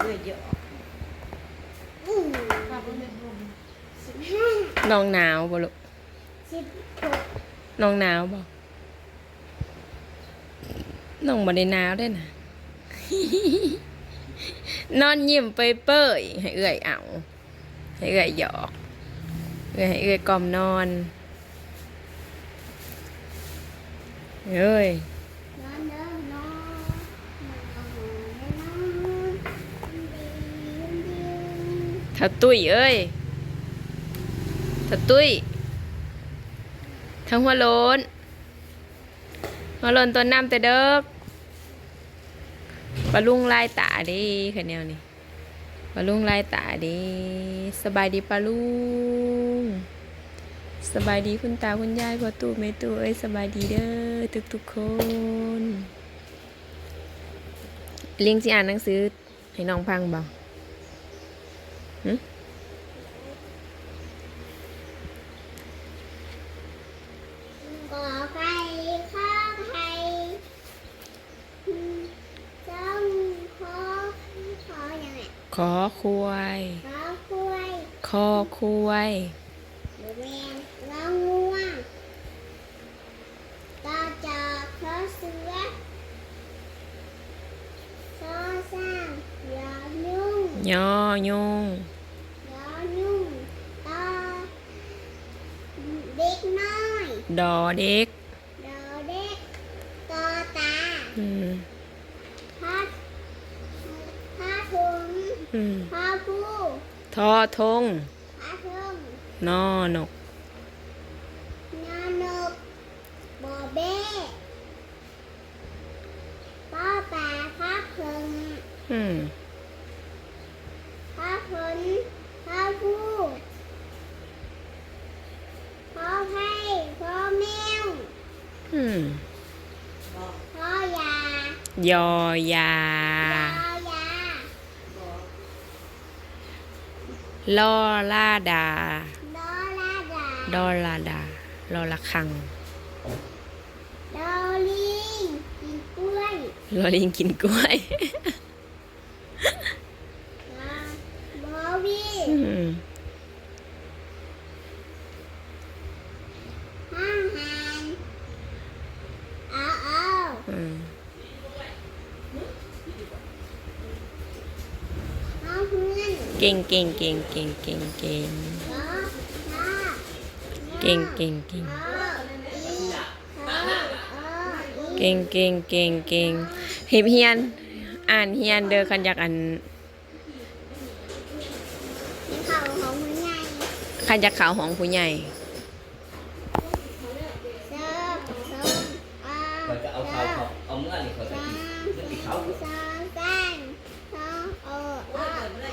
เอื้อยเยอะอืมข้าวเพิ่งเป็นลมสิบห้าน้องหนาวบ่ลูกสิบหกน้องหนาวบ่น้องบ่ได้หนาวได้น่ะนอนยิ้มเปยๆให้เอื้อยเอาให้เอื้อยหยอกเอื้อยให้เอื้อยกล่อมนอนเอ้ย ถ้าตุ้ยเอ้ยถ้าตุ้ยทั้งหัวโลนหัวโลนต้นน้ำแต่เด็กปลาลุงลายตาดิคะแนวนี่ปลาลุงลายตาดิสบายดีปลาลุง สบายดีคุณตาคุณยายพ่อตู่แม่ตู่เอ้ยสบายดีเด้อทุกทุกคนเลี้ยงสิอ่านหนังสือให้น้องพังบ่ ก่อไก่ข้างไข่จ้องคอคอยังไงขอควายคอคุยคอควายบริเวณเราง่วงตาจากคอเสือซอสร้างยานุ่ง ยอยงยานุ่งตาเด็กน้อยดอเด็กดอเด็กตอตาอืมพัดผ้าถุงอืมผ้าผู้ทอทงผ้าถุงนอนก นานกบอเบ้ป้าป่าผ้าเพิง อืม ผ้าผลผ้าผู้พ่อไผ่พ่อแมว อืม พ่อยาย อ ยายายาลอลาดาดอลาดา ดอลาดา ลอละคังดอลิงกินกล้วย ลอลิงกินกล้วย บอวี อืม ห้างหานเอาเอา อืม เอาเพื่อน เก่งเก่งเก่งเก่งเก่งเก่งเก่งเก่งเก่งเก่งเก่งเก่งเก่งเฮิบเฮียน อ่านเฮียนเด้อคันอยากอันนี่านคันอยากข่าวของผู้ใหญ่เซิร์ฟเซิร์ฟอาเขาจะเอาเขาเอาเมื่อนี่เขาจะสากินจะกินเขา สามสามสองโอเอเอ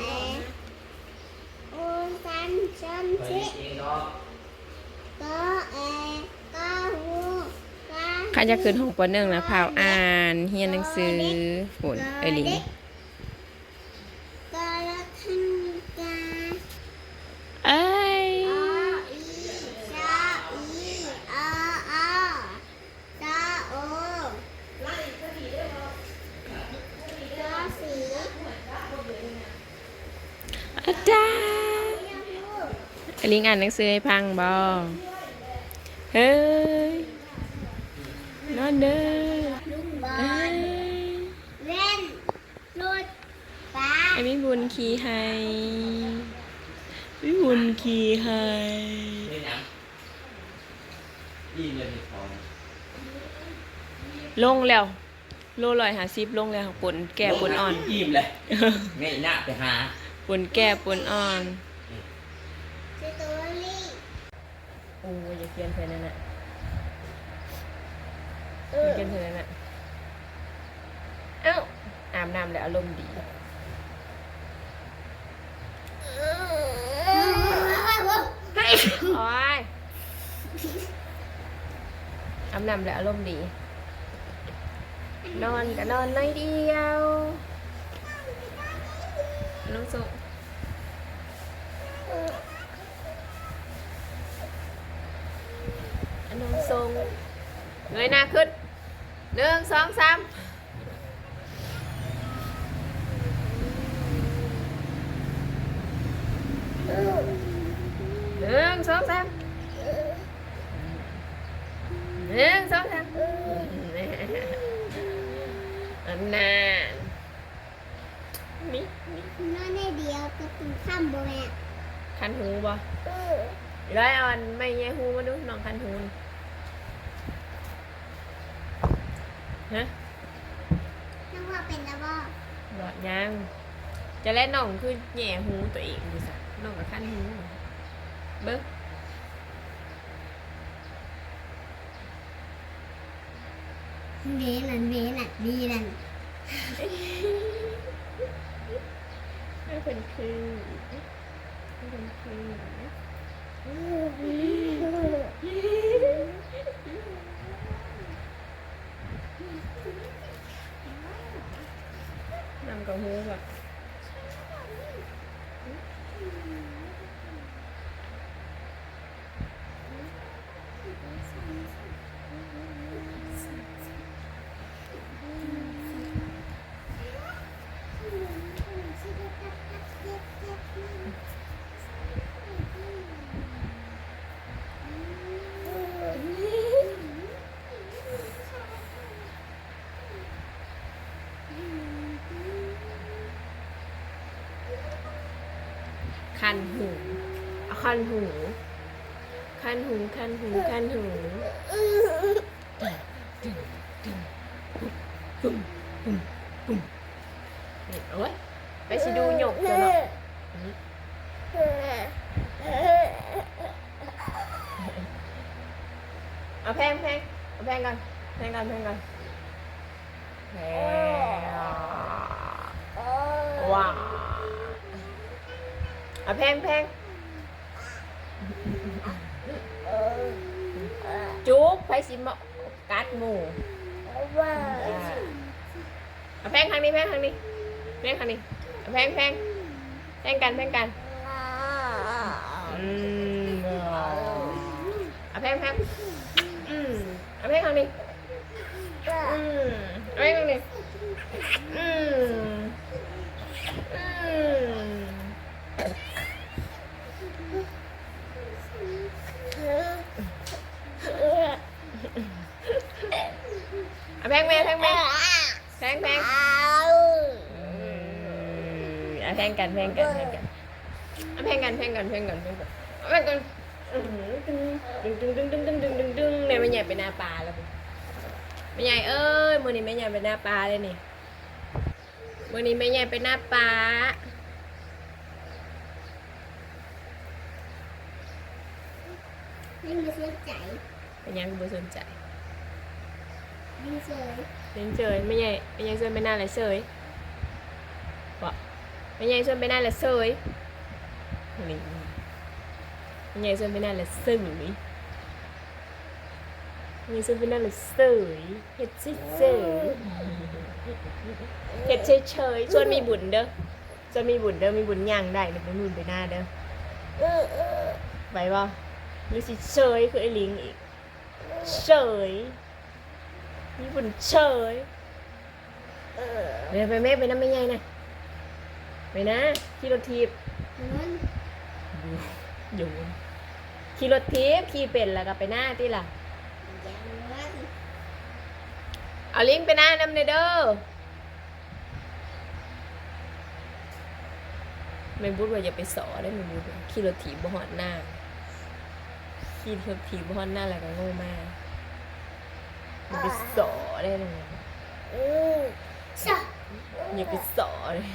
โอสันชัน เขา ชิ เองเนาะ ก็เอก็หูก็ ข้าจะขึ้นห้องปหนึ่งนะพาวอ่านเฮียนหนังสือฝนเอลิงเอ้ยอาจารย์ลิงอ่านหนังสือให้พังบอเฮ้ย อนเด้อลุงบอเอ้ลยเล่นรถปลาไอ้มิบุญขี่ให้มิบุญขี่ให้นี่นะยี่เลยมีทองลงแล้ว โลลอยหาซิบลงแล้วปนแก่ปนอ่อนยิ้มเลยแม่หน้าไปหาปนแก่ปนอ่อนสตอรี่โอ้ยอย่าเขียนเพื่อนนั่นน่ะ เออย่าอเขียนเพื่อนนั่นน่ะเอ้าอาบน้ำแล้วอารมณ์ดีโอ้ยอาบน้ำแล้วอารมณ์ดี นอนก็นอนน้อยเดียวน้องสุอันน้องทรงเงยหน้าขึ้น สองสามหนึ่งสองสามหนึ่งสองสามอันนานนี่นั่นได้เดียวก็ตื่นข้ามบ่แม่คันหูบ่ร้อยออนไม่แย่หูมาดูน้องคันหู หยอดยางจะและน้องคือแย่หูตัวเองดูสิน้องกับขั้นหูเบิ้งเบนันเบนันบีนันไม่เป็นคือไม่เป็นคือ คันหูคันหู คันหู คันหู คันหู ว้าอะแพงแพงจุ๊กไผสิมกัดหมูเอะแพงทางนี้แพงทางนี้แพงทางนี้อะแพงแพงแพงกันแพงกันอืมเอะแพงแพง แพ่งกันแพ่งกันแพ่งกันแพ่งกันแพ่งกันแพ่งกันแพ่งกันแพ่งดึงดึงดึงดึงดึงดึงดึงดึงเนี่ยไม่ใหญ่เป็นหน้าปลาแล้วแม่ใหญ่เอ้ยมื่อนี้แม่ใหญ่เป็นหน้าปลาเลยนี่มื่อนี้แม่ใหญ่เป็นหน้าปลาไม่มีสนใจเป็นยังไม่สนใจเล่เฉยเล่เฉยแม่ใหญ่แม่ใหญ่เฉยไม่น่าเลยเฉย ไม่ใหญ่ส่วนไปนั่นแหละเซยนี่ไม่ใหญ่ส่วนไปนั่นแหละเซยนี่ซึ่งเป็นนั่นเลยเสยเห็ดเฉยเห็ดเฉยเฉยส่วนมีบุญเด้อส่วนมีบุญเด้อมีบุญย่างได้หรือไม่บุญไปหน้าเด้อไปบ่มีสิเฉยคือไอ้ลิงอีกเฉยมีบุญเฉยเดี๋ยวไปแม่ไปน้ำไม่ใหญ่นะ ไปนะ ขี่รถทีบมันอยู่ขี่รถทีบขี่เป็นแล้วก็ไปหน้าที่ล่ะเอาลิงไปหน้านำเนเด้อไม่บูดว่าอย่าไปสอได้ไม่บูดว่ขี่รถถีบบ่หอนหน้าขี่รถถีบบ่หอนหน้าอะไรก็โง่มากอย่าไปสอได้เลยอู้ชออย่าไปสอเลย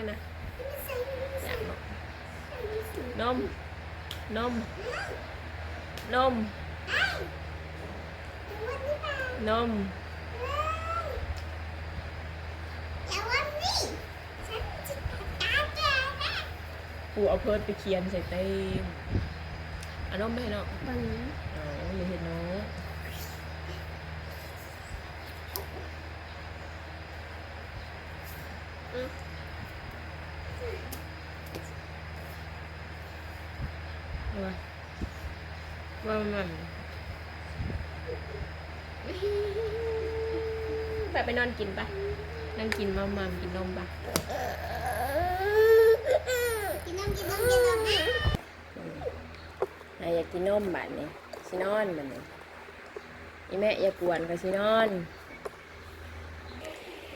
อะไนะนม นม นม นมปูเอาเพิร์ดไปเคียนใส่เต้มอนรมณ์ไม่เนาะอางอ๋อเลยเห็นน้อง ว่ามันไปไปนอนกินปะนั่งกินมามามกินนมปะกินนมกินนมกินนมนะนายอยากกินนมบัดนี่สินอนบัดนี่อีแม่อย่ากวนก็สินอน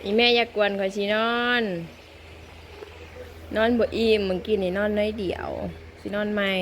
อีแม่อย่ากวนก็สินอน นอนบ่อิ่มเมื่อกี้นี่นอนน้อยเดียวสินอนใหม่